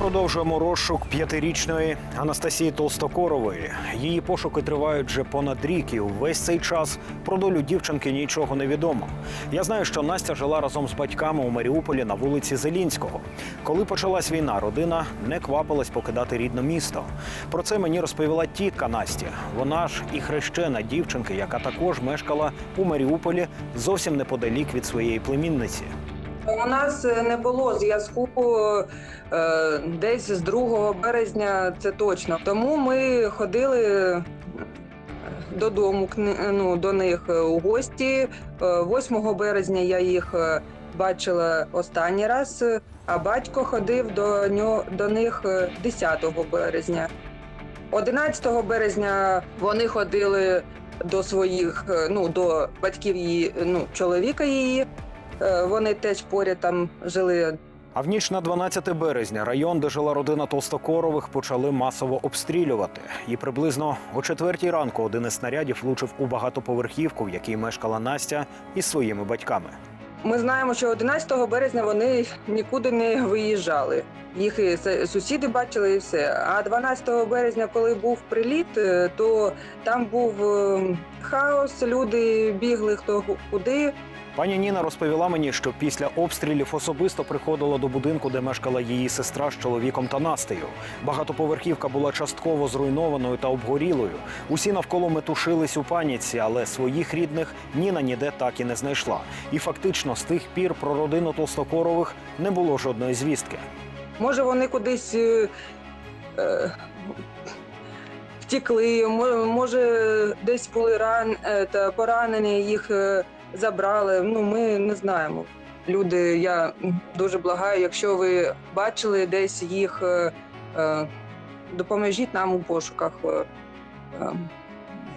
продовжуємо розшук п'ятирічної Анастасії Толстокорової. Її пошуки тривають вже понад рік, і увесь цей час про долю дівчинки нічого не відомо. Я знаю, що Настя жила разом з батьками у Маріуполі на вулиці Зелінського. Коли почалась війна, родина не квапилась покидати рідне місто. Про це мені розповіла тітка Насті. Вона ж і хрещена дівчинки, яка також мешкала у Маріуполі зовсім неподалік від своєї племінниці. У нас е, не було зв'язку е, десь з 2 березня, це точно. Тому ми ходили е, додому ну, до них у гості. Е, 8 березня я їх бачила останній раз, а батько ходив до, нього, до них е, 10 березня. 11 березня вони ходили до своїх, ну, до батьків її, ну, чоловіка її. Е, Вони теж поряд там жили. А в ніч на 12 березня район, де жила родина Толстокорових, почали масово обстрілювати. І приблизно о четвертій ранку один із снарядів влучив у багатоповерхівку, в якій мешкала Настя із своїми батьками. Ми знаємо, що 11 березня вони нікуди не виїжджали. Їх і сусіди бачили і все. А 12 березня, коли був приліт, е, то там був е, хаос, люди бігли хто куди. Пані Ніна розповіла мені, що після обстрілів особисто приходила до будинку, де мешкала її сестра з чоловіком та Настею. Багатоповерхівка була частково зруйнованою та обгорілою. Усі навколо метушились у паніці, але своїх рідних Ніна ніде так і не знайшла. І фактично з тих пір про родину Толстокорових не було жодної звістки. Може, вони кудись е, е, втекли, може, десь були ран, е, та поранені, їх е, забрали. Ну, ми не знаємо. Люди, я дуже благаю, якщо ви бачили десь їх, е, е, допоможіть нам у пошуках. Е.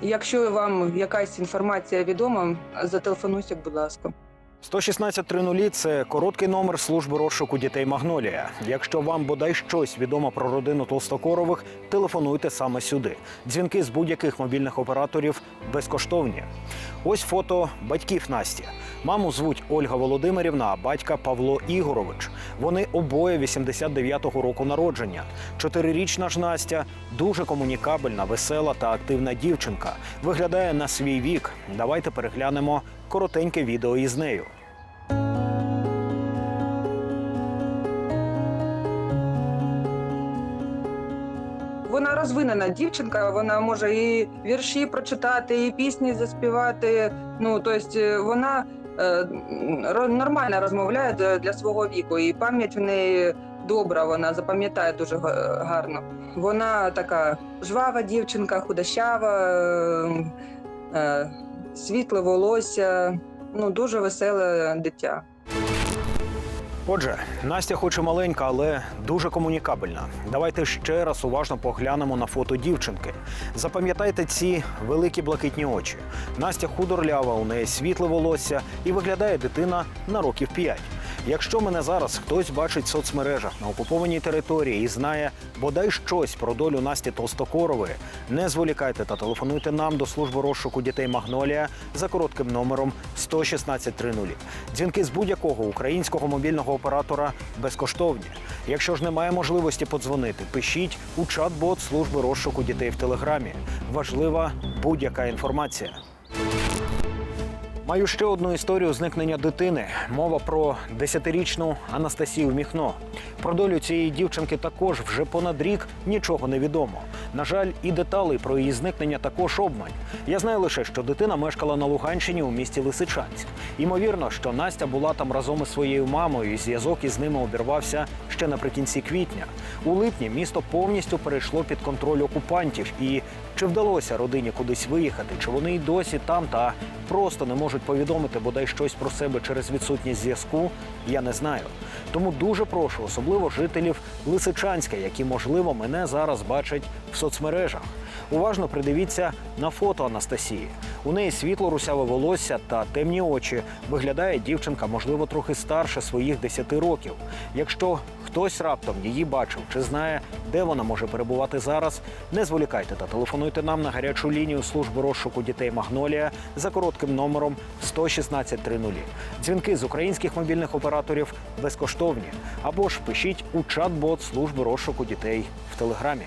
Якщо вам якась інформація відома, зателефонуйте, будь ласка. 116.00 – це короткий номер служби розшуку дітей Магнолія. Якщо вам бодай щось відомо про родину Толстокорових, телефонуйте саме сюди. Дзвінки з будь-яких мобільних операторів безкоштовні. Ось фото батьків Насті. Маму звуть Ольга Володимирівна, а батька Павло Ігорович. Вони обоє 89-го року народження. Чотирирічна ж Настя дуже комунікабельна, весела та активна дівчинка. Виглядає на свій вік. Давайте переглянемо коротеньке відео із нею. Вона розвинена дівчинка, вона може і вірші прочитати, і пісні заспівати. Ну тобто вона е, нормально розмовляє для- свого віку, і пам'ять в неї добра. Вона запам'ятає дуже гарно. Вона така жвава дівчинка, худощава, е, е, світле волосся. Ну дуже веселе дитя. Отже, Настя хоч і маленька, але дуже комунікабельна. Давайте ще раз уважно поглянемо на фото дівчинки. Запам'ятайте ці великі блакитні очі. Настя худорлява, у неї світле волосся і виглядає дитина на років 5. Якщо мене зараз хтось бачить в соцмережах на окупованій території і знає бодай щось про долю Насті Толстокорової, не зволікайте та телефонуйте нам до служби розшуку дітей Магнолія за коротким номером 11630. Дзвінки з будь-якого українського мобільного оператора безкоштовні. Якщо ж немає можливості подзвонити, пишіть у чат-бот служби розшуку дітей в телеграмі. Важлива будь-яка інформація. Маю ще одну історію зникнення дитини. Мова про 10-річну Анастасію Міхно. Про долю цієї дівчинки також вже понад рік нічого не відомо. На жаль, і деталей про її зникнення також обмаль. Я знаю лише, що дитина мешкала на Луганщині у місті Лисичанськ. Ймовірно, що Настя була там разом із своєю мамою, і зв'язок із ними обірвався ще наприкінці квітня. У липні місто повністю перейшло під контроль окупантів. І чи вдалося родині кудись виїхати, чи вони й досі там та просто не можуть повідомити бодай щось про себе через відсутність зв'язку, я не знаю. Тому дуже прошу, особливо жителів Лисичанська, які можливо мене зараз бачать в соцмережах. Уважно придивіться на фото Анастасії. У неї світло русяве волосся та темні очі. Виглядає дівчинка, можливо, трохи старше своїх 10 років. Якщо хтось раптом її бачив чи знає, де вона може перебувати зараз, не зволікайте та телефонуйте нам на гарячу лінію служби розшуку дітей Магнолія за коротким номером 11630. Дзвінки з українських мобільних операторів безкоштовні. Або ж пишіть у чат-бот служби розшуку дітей в телеграмі.